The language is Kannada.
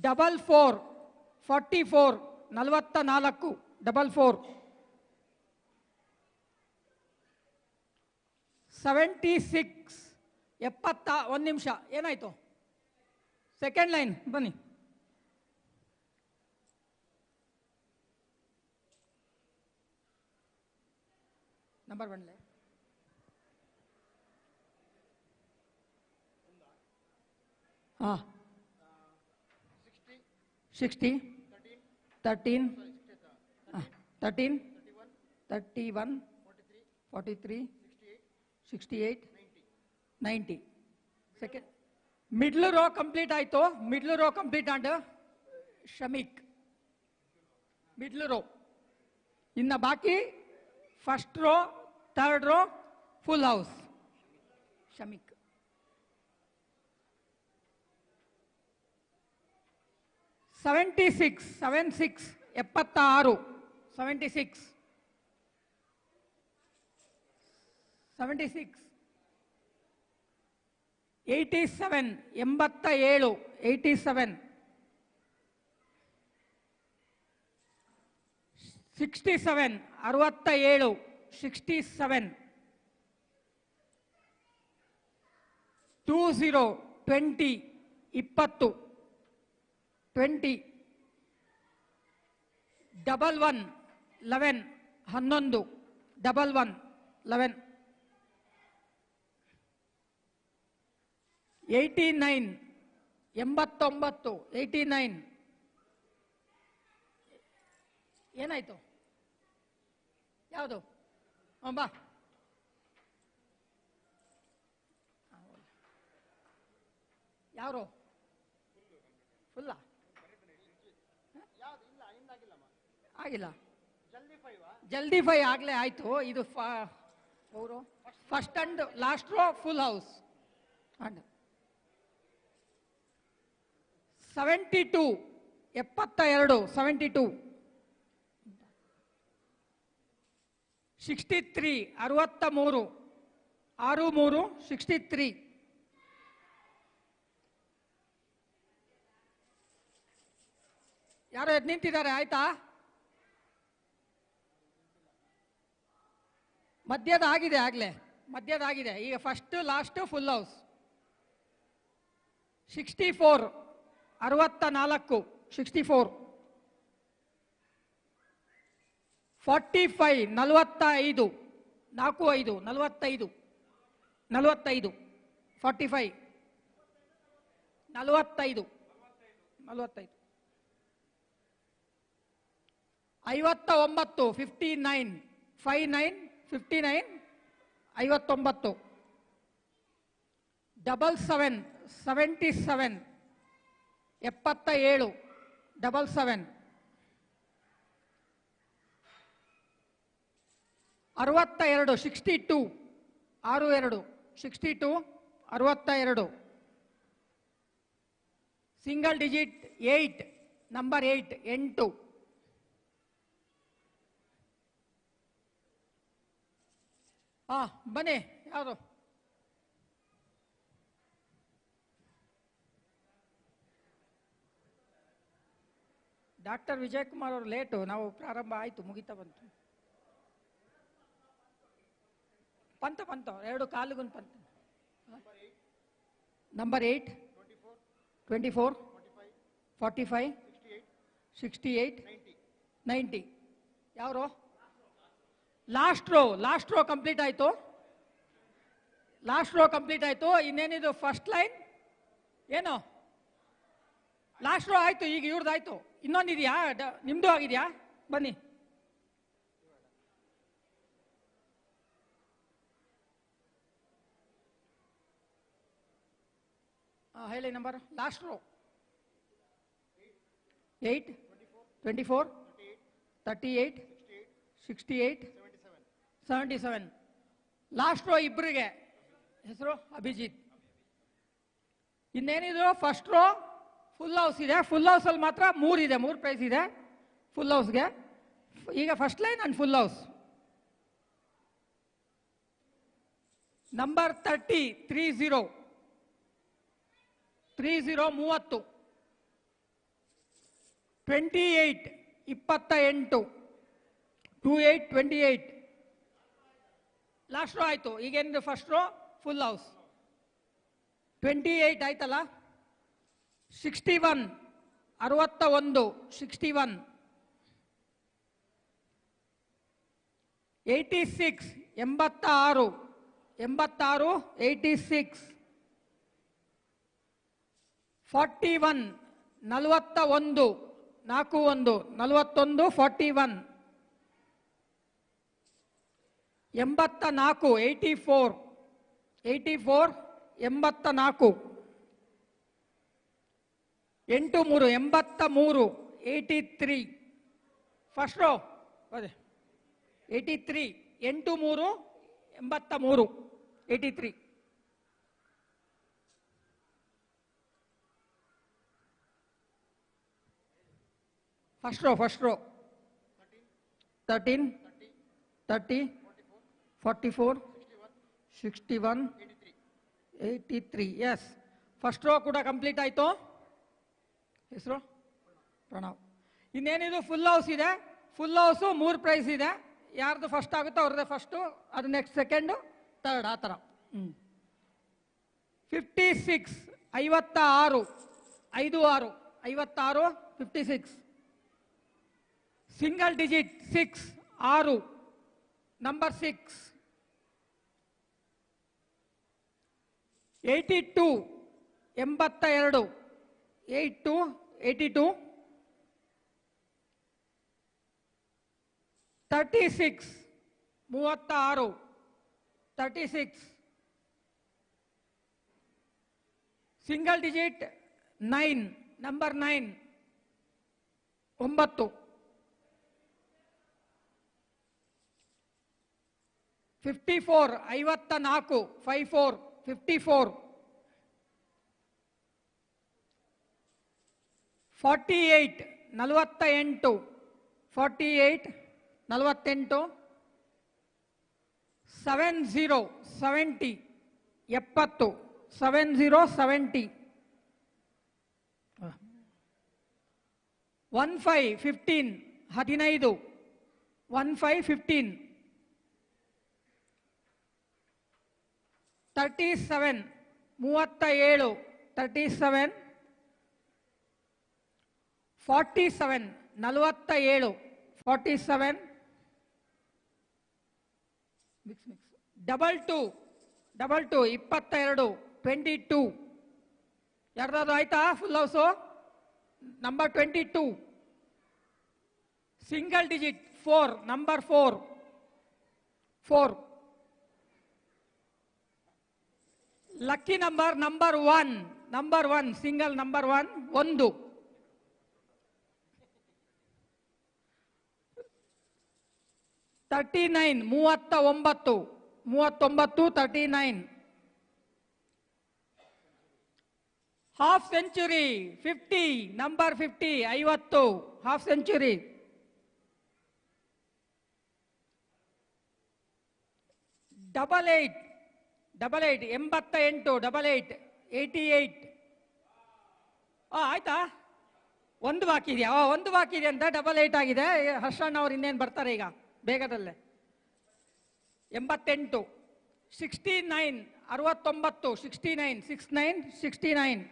ಡಬಲ್ ಫೋರ್ ಫಾರ್ಟಿ ಫೋರ್ ನಲವತ್ತ ನಾಲ್ಕು ಡಬಲ್ ಫೋರ್ ಸೆವೆಂಟಿ ಸಿಕ್ಸ್ ಎಪ್ಪತ್ತ ಒಂದು ನಿಮಿಷ ಏನಾಯಿತು ಸೆಕೆಂಡ್ ಲೈನ್ ಬನ್ನಿ ನಂಬರ್ ಒನ್ಲೆ ಹಾಂ sixty thirteen thirteen thirty one forty three sixty eight ninety second middle row complete ಆಯಿತು middle row complete and Shamik middle row ಇನ್ನು ಬಾಕಿ? First row third row full house Shamik seventy six seven six ಎಪ್ಪತ್ತ ಆರು seventy six seventy six eighty seven ಎಂಬತ್ತ ಏಳು ಏಯ್ಟಿ ಸೆವೆನ್ ಸಿಕ್ಸ್ಟಿ ಸೆವೆನ್ ಅರವತ್ತ ಏಳು sixty seven two zero twenty ಇಪ್ಪತ್ತು. ಟ್ವೆಂಟಿ. ಡಬಲ್ ಒನ್ ಲೆವೆನ್ ಹನ್ನೊಂದು. Double one eleven. Eighty nine ಎಂಬತ್ತೊಂಬತ್ತು. Eighty nine. ಏನಾಯಿತು? ಯಾವುದು? ಬಾ. ಯಾರು? ಫುಲ್ಲ? ಆಗಿಲ್ಲ. ಜಲ್ದಿ ಫೈ ಆಗಲೇ ಆಯಿತು. ಇದು first and last row full house and seventy two ಎಪ್ಪತ್ತ ಎರಡು ಸೆವೆಂಟಿ ಟೂ ಸಿಕ್ಸ್ಟಿ ತ್ರೀ ಅರವತ್ತ ಮೂರು ಆರು ಮೂರು ಸಿಕ್ಸ್ಟಿ ತ್ರೀ ಯಾರೋ ಎದ್ದು ನಿಂತಿದ್ದಾರೆ ಆಯ್ತಾ? ಮಧ್ಯದ ಆಗಿದೆ ಆಗಲೇ ಮಧ್ಯದ ಆಗಿದೆ. ಈಗ first last full house sixty four ಅರವತ್ತ ನಾಲ್ಕು ಸಿಕ್ಸ್ಟಿ ಫೋರ್ ಫಾರ್ಟಿ ಫೈವ್ ನಲವತ್ತ ಐದು ನಾಲ್ಕು ಐದು ನಲವತ್ತೈದು ನಲವತ್ತೈದು ಫಾರ್ಟಿ ಫೈವ್ ನಲವತ್ತೈದು ನಲವತ್ತೈದು. ಐವತ್ತ ಒಂಬತ್ತು fifty nine five nine fifty nine ಐವತ್ತೊಂಬತ್ತು. ಡಬಲ್ ಸೆವೆನ್ ಸೆವೆಂಟಿ ಸೆವೆನ್ ಎಪ್ಪತ್ತ ಏಳು ಡಬಲ್ ಸೆವೆನ್ ಅರವತ್ತ ಎರಡು ಸಿಕ್ಸ್ಟಿ ಟೂ ಆರು ಎರಡು ಸಿಕ್ಸ್ಟಿ ಟು ಅರವತ್ತ ಎರಡು single digit eight number eight ಎಂಟು. ಹಾ ಬನ್ನಿ, ಯಾರು? ಡಾಕ್ಟರ್ ವಿಜಯ್ ಕುಮಾರ್ ಅವರು ಲೇಟು, ನಾವು ಪ್ರಾರಂಭ ಆಯಿತು, ಮುಗಿತಾ ಬಂತು. ಪಂತ ಪಂತ, ಎರಡು ಕಾಲುಗುನ್ ಪಂತ. Number eight twenty four forty five sixty eight ninety ಯಾವ್ರು last row last row complete ಆಯಿತು. ಲಾಸ್ಟ್ ರೋ ಕಂಪ್ಲೀಟ್ ಆಯಿತು. ಇನ್ನೇನಿದು ಫಸ್ಟ್ ಲೈನ್ ಏನು? ಲಾಸ್ಟ್ ರೋ ಆಯಿತು, ಈಗ ಇವ್ರದ್ದು ಆಯಿತು. ಇನ್ನೊಂದಿದೆಯಾ? ನಿಮ್ಮದು ಆಗಿದೆಯಾ? ಬನ್ನಿ. ಹೇಳಿ number last row eight twenty four thirty eight sixty eight seventy seven. Last row ಇಬ್ಬರಿಗೆ ಹೆಸರು? ಅಭಿಜಿತ್. ಇನ್ನೇನಿದ್ರು? ಫಸ್ಟ್ ರೋ ಫುಲ್ ಹೌಸ್ ಇದೆ. ಫುಲ್ ಹೌಸಲ್ಲಿ ಮಾತ್ರ ಮೂರಿದೆ ಮೂರು ಪ್ರೈಸ್ ಇದೆ. ಫುಲ್ ಹೌಸ್ಗೆ ಈಗ first line and full house number thirty three zero three zero ಮೂವತ್ತು. ಟ್ವೆಂಟಿ ಏಯ್ಟ್ ಇಪ್ಪತ್ತ ಎಂಟು. Two eight twenty eight last row ಆಯಿತು. ಈಗೇನು first row full house twenty eight ಆಯ್ತಲ್ಲ? ಸಿಕ್ಸ್ಟಿ ಒನ್ ಅರವತ್ತ ಒಂದು ಸಿಕ್ಸ್ಟಿ ಒನ್ ಏಯ್ಟಿ ಸಿಕ್ಸ್ ಎಂಬತ್ತ ಆರು ಎಂಬತ್ತಾರು ಏಯ್ಟಿ ಸಿಕ್ಸ್ ಫಾರ್ಟಿ ಒನ್ ನಲವತ್ತ ಒಂದು ನಾಲ್ಕು ಒಂದು. ನಲವತ್ತೊಂದು ಫಾರ್ಟಿ ಒನ್ ಎಂಬತ್ತ ನಾಲ್ಕು ಏಯ್ಟಿ ಫೋರ್ ಏಯ್ಟಿ ಫೋರ್ ಎಂಬತ್ತ ನಾಲ್ಕು ಎಂಟು ಮೂರು ಎಂಬತ್ತ ಮೂರು ಏಯ್ಟಿ ತ್ರೀ ಫಸ್ಟ್ ರೋ ಅದೇ. ಏಯ್ಟಿ ತ್ರೀ ಎಂಟು ಮೂರು ಎಂಬತ್ತ ಮೂರು eighty three first row first row thirteen thirty forty four sixty one eighty three yes first row ಕೂಡ ಕಂಪ್ಲೀಟ್ ಆಯಿತು. ಹೆಸರು ಪ್ರಣವ್ ಇನ್ನೇನಿದು ಫುಲ್ ಹೌಸ್ ಇದೆ. ಫುಲ್ ಹೌಸು ಮೂರು ಪ್ರೈಸ್ ಇದೆ. ಯಾರ್ದು ಫಸ್ಟ್ ಆಗುತ್ತೋ ಅವ್ರದ್ದೇ ಫಸ್ಟು ಅದು ನೆಕ್ಸ್ಟ್ ಸೆಕೆಂಡು ತರ್ಡ್ ಆ ಥರ. ಹ್ಞೂ ಫಿಫ್ಟಿ ಸಿಕ್ಸ್ ಐವತ್ತ ಆರು ಐದು ಆರು, ಐವತ್ತಾರು fifty six single digit six ಆರು. ನಂಬರ್ ಸಿಕ್ಸ್ ಏಯ್ಟಿ ಟೂ ಎಂಬತ್ತ ಎರಡು eight two eighty two thirty six ಮೂವತ್ತ ಆರು thirty six single digit nine number nine ಒಂಬತ್ತು. ಫಿಫ್ಟಿ ಫೋರ್ ಐವತ್ತ ನಾಲ್ಕು five four 54 48 48 48 48 seventy 70 70 70 70 15 15 15 thirty seven ಮೂವತ್ತ ಏಳು ತರ್ಟಿ ಸೆವೆನ್, ಫಾರ್ಟಿ ಸೆವೆನ್ ನಲವತ್ತ ಏಳು forty seven mix mix double two double two ಇಪ್ಪತ್ತ ಎರಡು ಟ್ವೆಂಟಿ ಟೂ ಯಾರ್ದಾದ್ರು ಆಯ್ತಾ full house number twenty two single digit four number four four lucky number number one number one single number one ಒಂದು. ತರ್ಟಿ ನೈನ್ ಮೂವತ್ತ ಒಂಬತ್ತು ಮೂವತ್ತೊಂಬತ್ತು thirty nine half century fifty number fifty ಐವತ್ತು. Half century double eight double eight ಎಂಬತ್ತ ಎಂಟು ಡಬಲ್ ಏಯ್ಟ್ ಏಯ್ಟಿ ಏಯ್ಟ್ ಆ, ಆಯ್ತಾ? ಒಂದು ಬಾಕಿ ಇದೆಯಾ ಒಂದು ಬಾಕಿ ಇದೆ ಅಂತ ಡಬಲ್ ಏಯ್ಟ್ ಆಗಿದೆ. ಹರ್ಷಣ್ಣ ಅವ್ರು ಇನ್ನೇನು ಬರ್ತಾರೆ ಈಗ? ಬೇಗದಲ್ಲೇ. ಎಂಬತ್ತೆಂಟು ಸಿಕ್ಸ್ಟಿ ನೈನ್ ಅರವತ್ತೊಂಬತ್ತು sixty nine six nine sixty nine